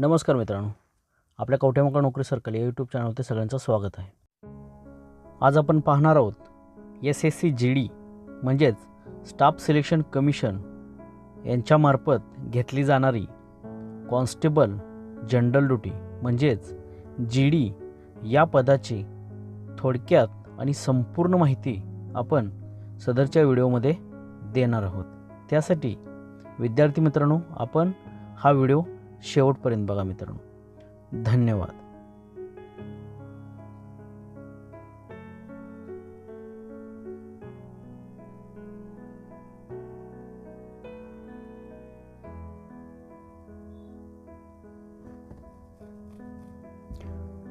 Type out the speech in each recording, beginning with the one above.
नमस्कार मित्रांनो. आपल्या कवठ्यामोका नोकरी सर्कल या यूट्यूब चॅनलवरती सगळ्यांचं स्वागत आहे. आज आपण पाहणार आहोत S S C G D म्हणजेच स्टाफ सिलेक्शन कमिशन यांच्यामार्फत घेतली जाणारी कॉन्स्टेबल जनरल ड्युटी म्हणजेच जी डी या पदाची थोडक्यात आणि संपूर्ण माहिती आपण सदरच्या व्हिडिओमध्ये देणार आहोत. त्यासाठी विद्यार्थी मित्रांनो आपण हा व्हिडिओ शेवटपर्यंत बघा मित्रांनो. धन्यवाद.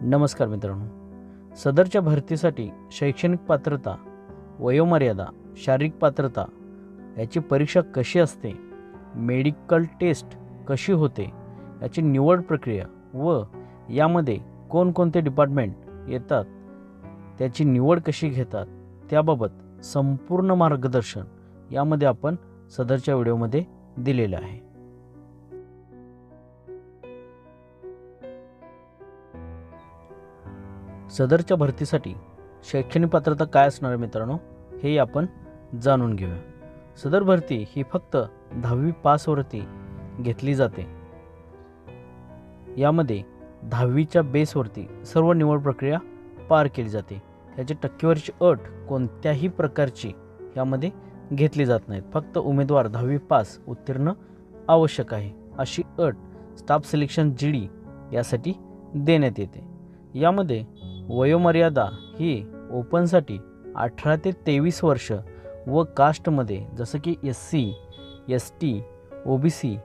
नमस्कार मित्रांनो. सदरच्या भरतीसाठी शैक्षणिक पात्रता वयोमर्यादा शारीरिक पात्रता याची परीक्षा कशी असते? मेडिकल टेस्ट कशी होते? याची निवड प्रक्रिया व यामध्ये कोणकोणते डिपार्टमेंट येतात त्याची निवड कशी घेतात त्याबाबत संपूर्ण मार्गदर्शन यामध्ये आपण सदरच्या व्हिडिओमध्ये दिलेलं आहे. सदरच्या भरतीसाठी शैक्षणिक पात्रता काय असणार आहे मित्रांनो हे आपण जाणून घेऊया. सदर भरती ही फक्त दहावी पासवरती घेतली जाते. यामध्ये दहावीच्या बेसवरती सर्व निवड प्रक्रिया पार केली जाते. त्याची टक्केवारीची अट कोणत्याही प्रकारची यामध्ये घेतली जात नाहीत. फक्त उमेदवार दहावी पास उत्तीर्ण आवश्यक आहे अशी अट स्टाफ सिलेक्शन जी डी यासाठी देण्यात येते. यामध्ये वयोमर्यादा ही ओपनसाठी अठरा ते तेवीस वर्ष व कास्टमध्ये जसं की S C S T O B C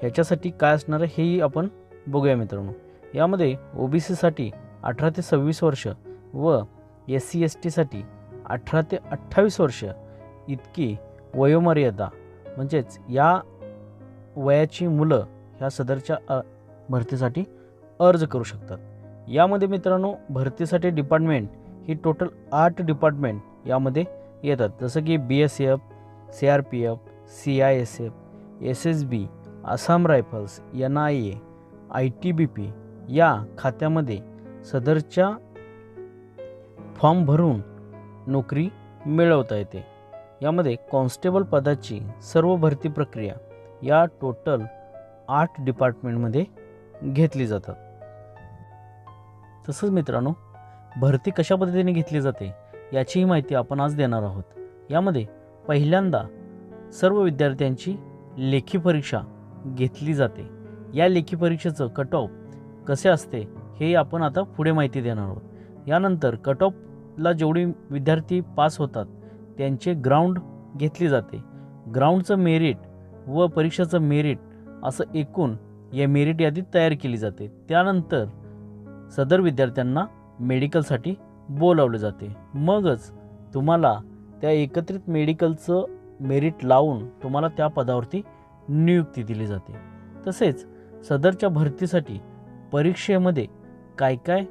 ह्याच्यासाठी काय असणार हेही आपण बघूया मित्रांनो. यामध्ये ओ बी सीसाठी अठरा ते सव्वीस वर्ष व एस सी एस टीसाठी अठरा ते अठ्ठावीस वर्ष इतकी वयोमर्यादा म्हणजेच या वयाची मुलं ह्या सदरच्या अ, भरतीसाठी अर्ज करू शकतात. यामध्ये मित्रांनो भरतीसाठी डिपार्टमेंट ही टोटल आठ डिपार्टमेंट यामध्ये येतात. जसं की B S F C R P F C I S F S S B Assam Rifles N I A I T B P या खात्यामध्ये सदरच्या फॉर्म भरून नोकरी मिळवता येते. यामध्ये कॉन्स्टेबल पदाची सर्व भरती प्रक्रिया या टोटल आठ डिपार्टमेंटमध्ये घेतली जातात. तसंच मित्रांनो भरती कशा पद्धतीने घेतली जाते याचीही माहिती आपण आज देणार आहोत. यामध्ये पहिल्यांदा सर्व विद्यार्थ्यांची लेखी परीक्षा घेतली जाते. या लेखी परीक्षेचं कट ऑफ कसे असते हे आपण आता पुढे माहिती देणार आहोत. यानंतर कट ऑफला जेवढी विद्यार्थी पास होतात त्यांचे ग्राउंड घेतली जाते. ग्राउंडचं मेरिट व परीक्षेचं मेरिट असं एकूण या मेरिट यादी तयार केली जाते. त्यानंतर सदर विद्यार्थ्यांना मेडिकलसाठी बोलावले जाते. मगच तुम्हाला त्या एकत्रित मेडिकलचं मेरिट लावून तुम्हाला त्या पदावरती नियुक्ती दिली जाते. तसेच सदरच्या भरतीसाठी परीक्षेमध्ये काय काय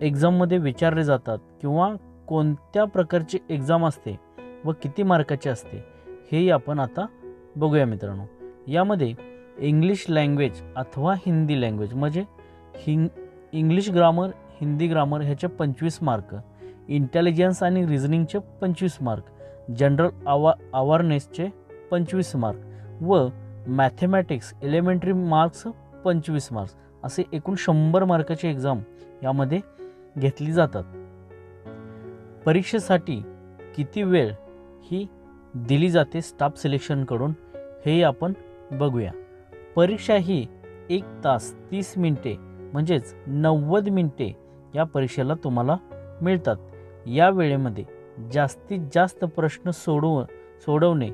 एक्झाममध्ये विचारले जातात किंवा कोणत्या प्रकारची एक्झाम असते व किती मार्काची असते हेही आपण आता बघूया मित्रांनो. यामध्ये इंग्लिश लँग्वेज अथवा हिंदी लँग्वेज म्हणजे हिंग इंग्लिश ग्रामर हिंदी ग्रामर ह्याचे पंचवीस मार्क इंटेलिजन्स आणि रिझनिंगचे पंचवीस मार्क जनरल आवा अवेअरनेसचे पंचवीस मार्क व मॅथेमॅटिक्स एलिमेंटरी मार्क्स पंचवीस मार्क्स असे एकूण शंभर मार्काची एक्झाम यामध्ये घेतली जातात. परीक्षेसाठी किती वेळ ही दिली जाते स्टाफ सिलेक्शनकडून हे आपण बघूया. परीक्षा ही एक तास तीस मिनटे म्हणजेच नव्वद मिनटे या परीक्षेला तुम्हाला मिळतात. या वेळेमध्ये जास्तीत जास्त प्रश्न सोडव सोडवणे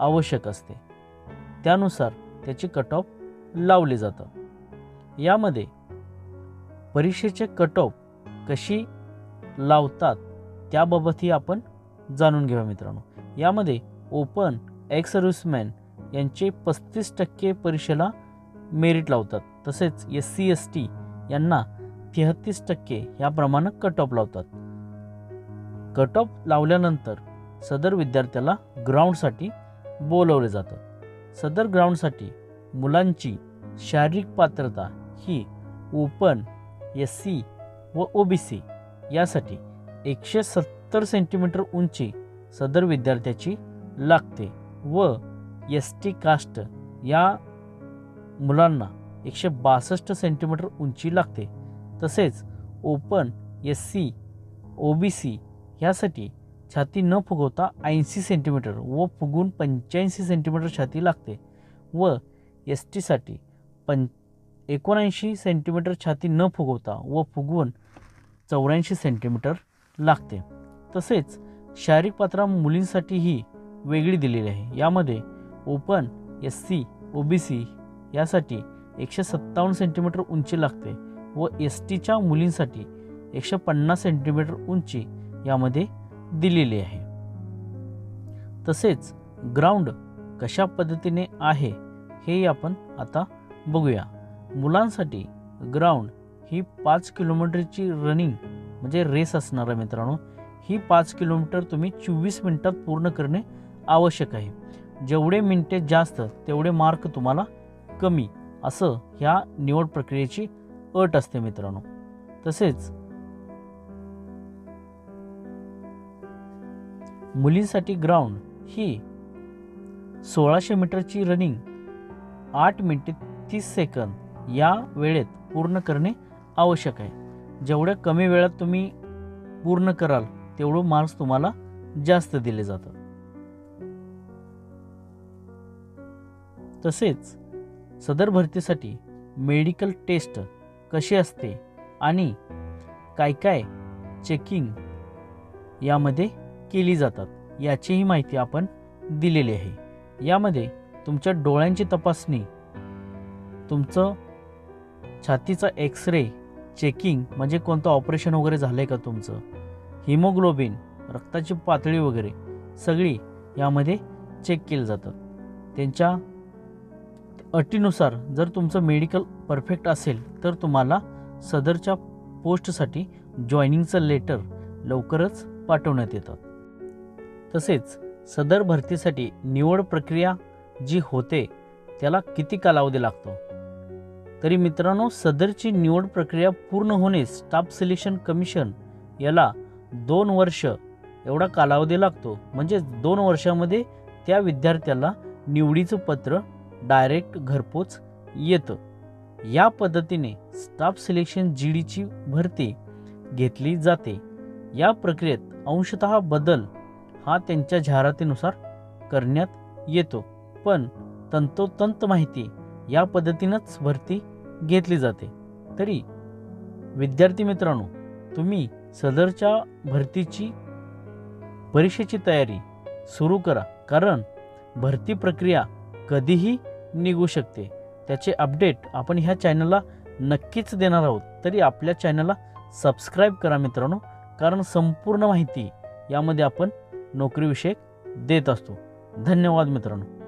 आवश्यक असते. त्यानुसार त्याचे कट ऑफ लावले जातं. यामध्ये परीक्षेचे कट ऑफ कशी लावतात त्याबाबतही आपण जाणून घेऊया मित्रांनो. यामध्ये ओपन एक्स सर्व्हिसमॅन यांचे पस्तीस टक्के परीक्षेला मेरिट लावतात. तसेच एस सी एस टी यांना तेहतीस टक्के याप्रमाणे कट ऑफ लावतात. कट ऑफ लावल्यानंतर सदर विद्यार्थ्याला ग्राउंडसाठी बोलवले जातं. सदर ग्राउंडसाठी मुलांची शारीरिक पात्रता ही ओपन एस सी व ओ बी सी यासाठी एकशे सत्तर सेंटीमीटर उंची सदर विद्यार्थ्याची लागते व एस टी कास्ट या मुलांना एकशे बासष्ट सेंटीमीटर उंची लागते. तसेच open S C O B C ह्यासाठी छाती न फुगवता ऐंशी सेंटीमीटर व फुगून पंच्याऐंशी सेंटीमीटर छाती लागते व एस टीसाठी पं एकोणऐंशी सेंटीमीटर छाती न फुगवता व फुगवून चौऱ्याऐंशी सेंटीमीटर लागते. तसेच शारीरिक पात्रा मुलींसाठीही वेगळी दिलेली आहे. यामध्ये open S C O B C यासाठी एकशे सत्तावन्न सेंटीमीटर उंची लागते व एस टीच्या मुलींसाठी एकशे पन्नास सेंटीमीटर उंची यामध्ये दिलेली आहे. तसेच ग्राउंड कशा पद्धतीने आहे हे आपण आता बघूया. मुलांसाठी ग्राउंड ही पाच किलोमीटरची रनिंग म्हणजे रेस असणार आहे मित्रांनो. ही पाच किलोमीटर तुम्ही चोवीस मिनटात पूर्ण करणे आवश्यक आहे. जेवढे मिनटे जास्त तेवढे मार्क तुम्हाला कमी असं ह्या निवड प्रक्रियेची अट असते मित्रांनो. तसेच मुलींसाठी ग्राउंड ही सोळाशे मीटरची रनिंग आठ मिनिटे तीस सेकंद या वेळेत पूर्ण करणे आवश्यक आहे. जेवढ्या कमी वेळात तुम्ही पूर्ण कराल तेवढं मार्क्स तुम्हाला जास्त दिले जातात. तसेच सदर भरतीसाठी मेडिकल टेस्ट कशी असते आणि काय काय चेकिंग यामध्ये केली जातात याचीही माहिती आपण दिलेली आहे. यामध्ये तुमच्या डोळ्यांची तपासणी तुमचं छातीचा एक्स रे चेकिंग म्हणजे कोणतं ऑपरेशन वगैरे झालं आहे का तुमचं हिमोग्लोबिन रक्ताची पातळी वगैरे सगळी यामध्ये चेक केली जातात. त्यांच्या अटीनुसार जर तुमचं मेडिकल परफेक्ट असेल तर तुम्हाला सदरच्या पोस्टसाठी जॉईनिंगचं लेटर लवकरच पाठवण्यात येतात. तसेच सदर भरतीसाठी निवड प्रक्रिया जी होते त्याला किती कालावधी लागतो? तरी मित्रांनो सदरची निवड प्रक्रिया पूर्ण होणे स्टाफ सिलेक्शन कमिशन याला दोन वर्ष एवढा कालावधी लागतो. म्हणजे दोन वर्षामध्ये त्या विद्यार्थ्याला निवडीचं पत्र डायरेक्ट घरपोच येतं. या पद्धतीने स्टाफ सिलेक्शन जी डीची भरती घेतली जाते. या प्रक्रियेत अंशतः बदल हा त्यांच्या जाहिरातीनुसार करण्यात येतो. पण तंतोतंत माहिती या पद्धतीनंच भरती घेतली जाते. तरी विद्यार्थी मित्रांनो तुम्ही सदरच्या भरतीची परीक्षेची तयारी सुरू करा. कारण भरती प्रक्रिया कधीही निघू शकते. त्याचे अपडेट आपण ह्या चॅनलला नक्कीच देणार आहोत. तरी आपल्या चॅनलला सबस्क्राईब करा मित्रांनो. कारण संपूर्ण माहिती यामध्ये आपण नोकरीविषयक देत असतो. धन्यवाद मित्रांनो.